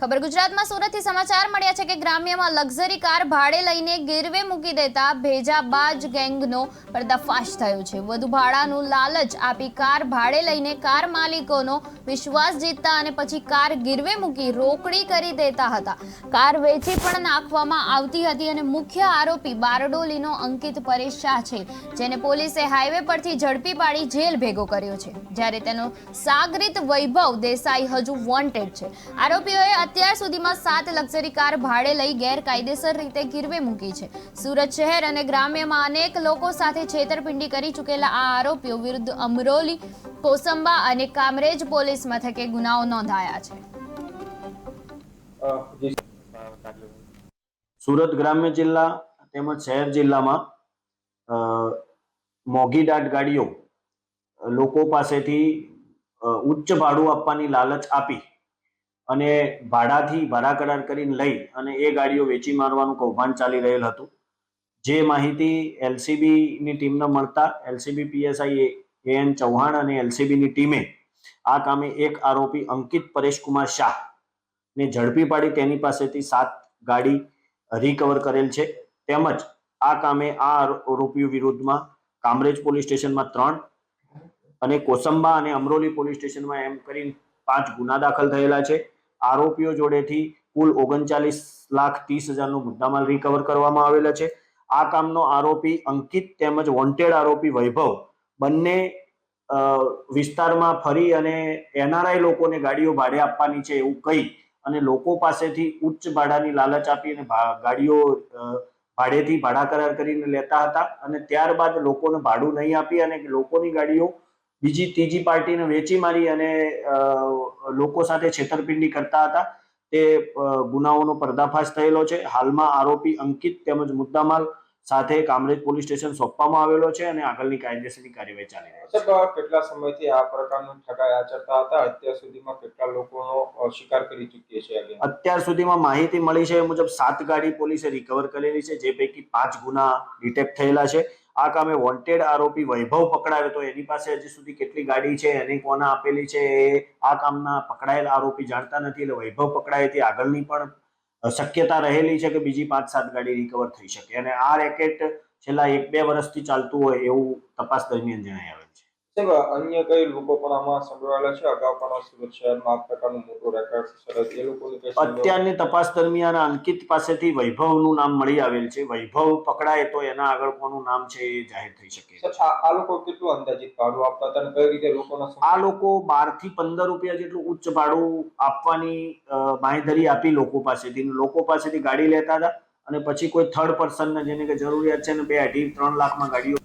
ખબર ગુજરાતમાં સુરતથી સમાચાર મળ્યા છે કે ગ્રામ્યમાં લક્ઝરી કાર ભાડે લઈને ગીરવે મૂકી દેતા ભેજાબાજ ગેંગનો પર્દાફાશ થયો છે. વધુ ભાડાનું લાલચ આપી કાર ભાડે લઈને કાર માલિકોનો વિશ્વાસ જીતતા અને પછી કાર ગીરવે મૂકી રોકડી કરી દેતા હતા. કાર વેચી પણ નાખવામાં આવતી હતી અને મુખ્ય આરોપી બારડોલીનો અંકિત પરેશ શાહ છે, જેને પોલીસે હાઈવે પરથી ઝડપી પાડી જેલ ભેગો કર્યો છે. જ્યારે તેનો સાગરિત વૈભવ દેસાઈ હજુ વોન્ટેડ છે. આરોપીઓએ અત્યાર સુધીમાં સાત લક્ઝરી કાર ભાડે લઈ ગેરકાયદેસર રીતે ગીરવે મૂકી છે. સુરત શહેર અને ગ્રામ્યમાં અનેક લોકો સાથે છેતરપિંડી કરી ચૂકેલા આ આરોપીઓ વિરુદ્ધ અમરોલી, કોસંબા અને કામરેજ પોલીસ મથકે ગુનાઓ નોંધાયા છે. સુરત ગ્રામ્ય જિલ્લા તેમજ શહેર જિલ્લામાં મોંઘી દાટ ગાડીઓ લોકો પાસેથી ઉચ્ચ ભાડું આપવાની લાલચ આપી અને ભાડાથી ભાડા કરાર કરીને લઈ અને એ ગાડીઓ વેચી મારવાનું કૌભાંડ ચાલી રહેલ હતું. જે માહિતી એલસીબીની ટીમને મળતા LCB PSI A N Chauhan અને એલસીબીની ટીમે આ કામે એક આરોપી અંકિત પરેશકુમાર શાહ ને ઝડપી પાડી તેની પાસેથી સાત ગાડી રિકવર કરેલ છે. તેમજ આ કામે આ આરોપીઓ વિરુદ્ધમાં કામરેજ પોલીસ સ્ટેશનમાં ત્રણ અને કોસંબા અને અમરોલી પોલીસ સ્ટેશનમાં એમ કરીને પાંચ ગુના દાખલ થયેલા છે. આરોપીઓ જોડેથી કુલ ઓગણચાલીસ લાખ ત્રીસ હજારનો મુદ્દામાલ રિકવર કરવામાં આવેલા છે. આ કામનો આરોપી અંકિત તેમજ વોન્ટેડ આરોપી વૈભવ બંને વિસ્તારમાં ફરી અને એનઆરઆઈ લોકોને ગાડીઓ ભાડે આપવાની છે એવું કહી અને લોકો પાસેથી ઉચ્ચ ભાડાની લાલચ આપી અને ગાડીઓ ભાડેથી ભાડા કરાર કરીને લેતા હતા અને ત્યારબાદ લોકોને ભાડું નહીં આપી અને લોકોની ગાડીઓ બીજી ત્રીજી પાર્ટીને વેચી મારી અને લોકો સાથે છેતરપિંડી કરતા હતા. તે ગુનાઓનો પર્દાફાશ થયેલો છે. હાલમાં આરોપી અંકિત તેમજ મુદ્દામાલ સાથે કામરેજ પોલીસ સ્ટેશન સોંપવામાં આવેલો છે અને આગળની કાયદેસરની કાર્યવાહી ચાલી રહી છે. કેટલા સમયથી આ પ્રકારનું ઠગાઈ આચરતા હતા? અત્યાર સુધીમાં કેટલા લોકોનો શિકાર કરી ચૂક્યા છે અત્યાર સુધીમાં માહિતી મળી છે એ મુજબ સાત ગાડી પોલીસે રિકવર કરેલી છે જે પૈકી પાંચ ગુના ડિટેક્ટ થયેલા છે. આ કામે વોન્ટેડ આરોપી વૈભવ પકડાયો તો એની પાસે હજી સુધી કેટલી ગાડી છે, એની કોના આપેલી છે, એ આ કામના પકડાયેલ આરોપી જાણતા નથી. એટલે વૈભવ પકડાય તે આગળની પણ શક્યતા રહેલી છે કે બીજી પાંચ સાત ગાડી રિકવર થઈ શકે. અને આ રેકેટ છેલ્લા એક બે વર્ષથી ચાલતું હોય એવું તપાસ દરમિયાન જણાઈ આવેલ છે. સાહેબ અન્ય કઈ લોકો પણ આમાં સંડોવાયેલા છે? અગાઉ પણ સુરત શહેરમાં આ પ્રકારનું મોટું રેકોર્ડ સરસ એ લોકોની અત્યારની તપાસ દરમિયાન અંકિત પાસેથી વૈભવનું નામ મળી આવેલ છે. વૈભવ પકડાય તો એના આગળ કોનું નામ છે એ જાહેર થઈ શકે આ આ લોકો કેટલું અંદાજિત ભાડું આપતા હતા અને કઈ રીતે લોકોનો આ લોકો બારથી પંદર રૂપિયા જેટલું ઉચ્ચ ભાડું આપવાની બાંયધરી આપી લોકો પાસેથી. લોકો પાસેથી ગાડી લેતા હતા અને પછી કોઈ થર્ડ પર્સનને જેને કે જરૂરિયાત છે ને બે અઢી ત્રણ લાખમાં ગાડીઓ